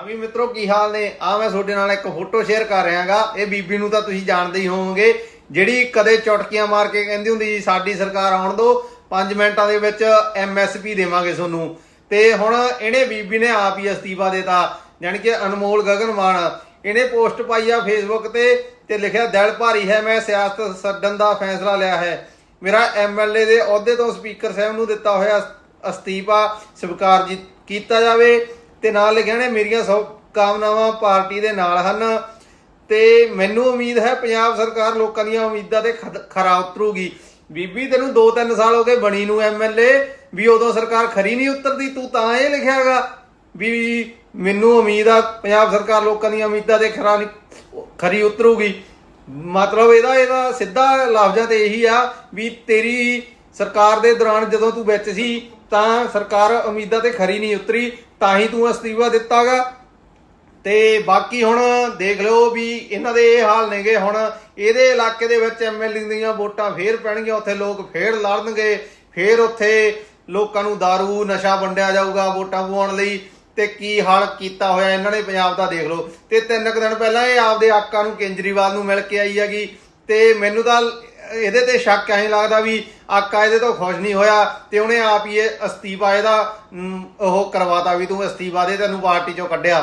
ਹਾਂ ਵੀ ਮਿੱਤਰੋ, ਕੀ ਹਾਲ ਨੇ? ਆ ਮੈਂ ਤੁਹਾਡੇ ਨਾਲ ਇੱਕ ਫੋਟੋ ਸ਼ੇਅਰ ਕਰ ਰਿਹਾਗਾ। ਇਹ ਬੀਬੀ ਨੂੰ ਤਾਂ ਤੁਸੀਂ ਜਾਣਦੇ ਹੀ ਹੋਵੋਗੇ। ਜਿਹੜੀ ਕਦੇ ਚੁਟਕੀਆਂ ਮਾਰ ਕੇ ਕਹਿੰਦੀ ਹੁੰਦੀ ਸੀ, ਸਾਡੀ ਸਰਕਾਰ ਆਉਣ ਦਿਓ 5 ਮਿੰਟਾਂ ਦੇ ਵਿੱਚ ਐਮਐਸਪੀ ਦੇਵਾਂਗੇ ਤੁਹਾਨੂੰ। ਤੇ ਹੁਣ ਇਹਨੇ ਬੀਬੀ ਨੇ ਆਪ ਹੀ ਅਸਤੀਫਾ ਦੇਤਾ, ਯਾਨੀ ਕਿ ਅਨਮੋਲ ਗਗਨਮਾਨ। ਇਹਨੇ ਪੋਸਟ ਪਾਈ ਆ ਫੇਸਬੁੱਕ ਤੇ ਤੇ ਲਿਖਿਆ, ਦਿਲ ਭਾਰੀ ਹੈ, ਮੈਂ ਸਿਆਸਤ ਛੱਡਣ ਦਾ ਫੈਸਲਾ ਲਿਆ ਹੈ। ਮੇਰਾ ਐਮਐਲਏ ਦੇ ਅਹੁਦੇ ਤੋਂ ਸਪੀਕਰ ਸਾਹਿਬ ਨੂੰ ਦਿੱਤਾ ਹੋਇਆ ਅਸਤੀਫਾ ਸਵੀਕਾਰ ਜੀ, ਕੀਤਾ ਜਾਵੇ। ਤੇ ਨਾਲ ਲਿਖਿਆ ਨੇ, ਮੇਰੀਆਂ ਸਭ ਕਾਮਨਾਵਾਂ ਪਾਰਟੀ ਦੇ ਨਾਲ ਹਨ ਤੇ ਮੈਨੂੰ ਉਮੀਦ ਹੈ ਪੰਜਾਬ ਸਰਕਾਰ ਲੋਕਾਂ ਦੀਆਂ ਉਮੀਦਾਂ ਤੇ ਖਦ- ਖਰਾ ਉਤਰੂਗੀ। ਬੀਬੀ, ਤੈਨੂੰ 2-3 ਸਾਲ ਹੋ ਗਏ ਬਣੀ ਨੂੰ ਐਮਐਲਏ ਵੀ ਉਦੋਂ ਸਰਕਾਰ ਖਰੀ ਨਹੀਂ ਉਤਰਦੀ, ਤੂੰ ਤਾਂ ਇਹ ਲਿਖਿਆਗਾ ਵੀ ਮੈਨੂੰ ਉਮੀਦ ਆ ਪੰਜਾਬ ਸਰਕਾਰ ਲੋਕਾਂ ਦੀਆਂ ਉਮੀਦਾਂ ਤੇ ਖਰਾ ਨਹੀਂ, ਖਰੀ ਉਤਰੂਗੀ। ਮਤਲਬ ਇਹਦਾ ਇਹਦਾ ਸਿੱਧਾ ਲਫ਼ਜ਼ਾਂ ਤੇ ਇਹੀ ਆ ਵੀ ਤੇਰੀ ਸਰਕਾਰ ਦੇ ਦੌਰਾਨ ਜਦੋਂ ਤੂੰ ਵਿੱਚ ਸੀ, ਤਾਂ ਸਰਕਾਰ ਉਮੀਦਾਂ ਤੇ ਖਰੀ ਨਹੀਂ ਉਤਰੀ, ਤਾਂ ਹੀ ਤੂੰ ਅਸਤੀਫਾ ਦਿੱਤਾਗਾ। ਤੇ ਬਾਕੀ ਹੁਣ ਦੇਖ ਲਿਓ ਵੀ ਇਹਨਾਂ ਦੇ ਇਹ ਹਾਲ ਨੇਗੇ। ਹੁਣ ਇਹਦੇ ਇਲਾਕੇ ਦੇ ਵਿੱਚ ਐਮਐਲਏ ਦੀਆਂ ਵੋਟਾਂ ਫੇਰ ਪੈਣਗੀਆਂ, ਉੱਥੇ ਲੋਕ ਫੇਰ ਲੜਨਗੇ। ਫੇਰ ਉੱਥੇ ਲੋਕਾਂ ਨੂੰ दारू, ਨਸ਼ਾ ਵੰਡਿਆ ਜਾਊਗਾ ਵੋਟਾਂ ਪਵਾਉਣ ਲਈ। ਤੇ ਕੀ ਹਾਲ ਕੀਤਾ ਹੋਇਆ ਇਹਨਾਂ ਨੇ ਪੰਜਾਬ ਦਾ ਦੇਖ ਲਓ। ਤੇ ਤਿੰਨ ਕੁ ਦਿਨ ਪਹਿਲਾਂ ਇਹ ਆਪਦੇ ਆਕਾ ਨੂੰ ਕੇਜਰੀਵਾਲ ਨੂੰ ਮਿਲ ਕੇ ਆਈ ਹੈਗੀ। ਤੇ ਮੈਨੂੰ ਤਾਂ ਇਹਦੇ ਤੇ ਸ਼ੱਕ ਐਂ ਲੱਗਦਾ ਵੀ ਆਕਾ ਇਹਦੇ ਤੋਂ ਖੁਸ਼ ਨਹੀਂ ਹੋਇਆ ਤੇ ਉਹਨੇ ਆਪ ਹੀ ਇਹ ਅਸਤੀਫਾ ਇਹਦਾ ਮ, ਉਹ ਕਰਵਾਤਾ ਵੀ ਤੂੰ ਅਸਤੀਫਾ ਦੇ ਤੈਨੂੰ ਪਾਰਟੀ ਚੋਂ ਕੱਢਿਆ।